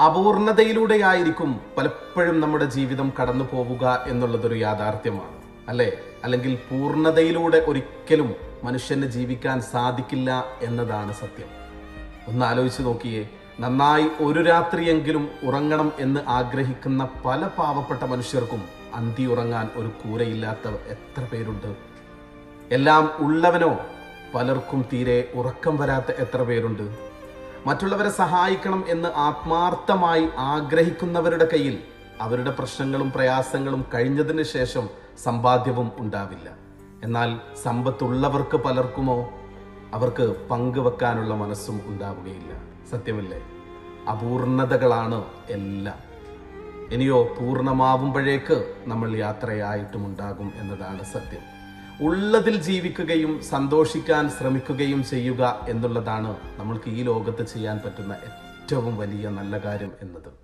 അപൂർണതയിലൂടെയായിരിക്കും പലപ്പോഴും നമ്മുടെ ജീവിതം കടന്നു പോവുക എന്നുള്ളതൊരു യാഥാർത്ഥ്യമാണ്. അല്ലേ? അല്ലെങ്കിൽ പൂർണതയിലൂടെ ഒരിക്കലും മനുഷ്യന് ജീവിക്കാൻ സാധിക്കില്ല എന്നതാണ് സത്യം. ഒന്ന് ആലോചിച്ച് നോക്കിയേ നന്നായി ഒരു രാത്രിയെങ്കിലും ഉറങ്ങണം എന്ന് ആഗ്രഹിക്കുന്ന പല പാവപ്പെട്ട മനുഷ്യർക്കും അന്തി ഉറങ്ങാൻ ഒരു കൂരയില്ലാത്ത എത്ര പേരുണ്ട്? എല്ലാം ഉള്ളവനോ? പലർക്കും തീരെ ഉറക്കം വരാത്ത എത്ര പേരുണ്ട്? മറ്റുള്ളവരെ സഹായിക്കണം എന്ന് ആത്മാർത്ഥമായി ആഗ്രഹിക്കുന്നവരുടെ കയ്യിൽ അവരുടെ പ്രശ്നങ്ങളും പ്രയാസങ്ങളും കഴിഞ്ഞതിന് ശേഷം സമ്പാദ്യവും ഉണ്ടാവില്ല. എന്നാൽ സമ്പത്തുള്ളവർക്ക് പലർക്കുമോ? അവർക്ക് പങ്കുവെക്കാനുള്ള മനസ്സും ഉണ്ടാവുകയില്ല. സത്യമല്ലേ? അപൂർണതകളാണ് എല്ലാം. ഇനിയോ പൂർണമാവുമ്പോഴേക്ക് നമ്മൾ യാത്രയായിട്ടും ഉണ്ടാകും എന്നതാണ് സത്യം. ഉള്ളതിൽ ജീവിക്കുകയും സന്തോഷിക്കാൻ ശ്രമിക്കുകയും ചെയ്യുക എന്നുള്ളതാണ് നമ്മൾക്ക് ഈ ലോകത്ത് ചെയ്യാൻ പറ്റുന്ന ഏറ്റവും വലിയ നല്ല കാര്യം എന്നത്.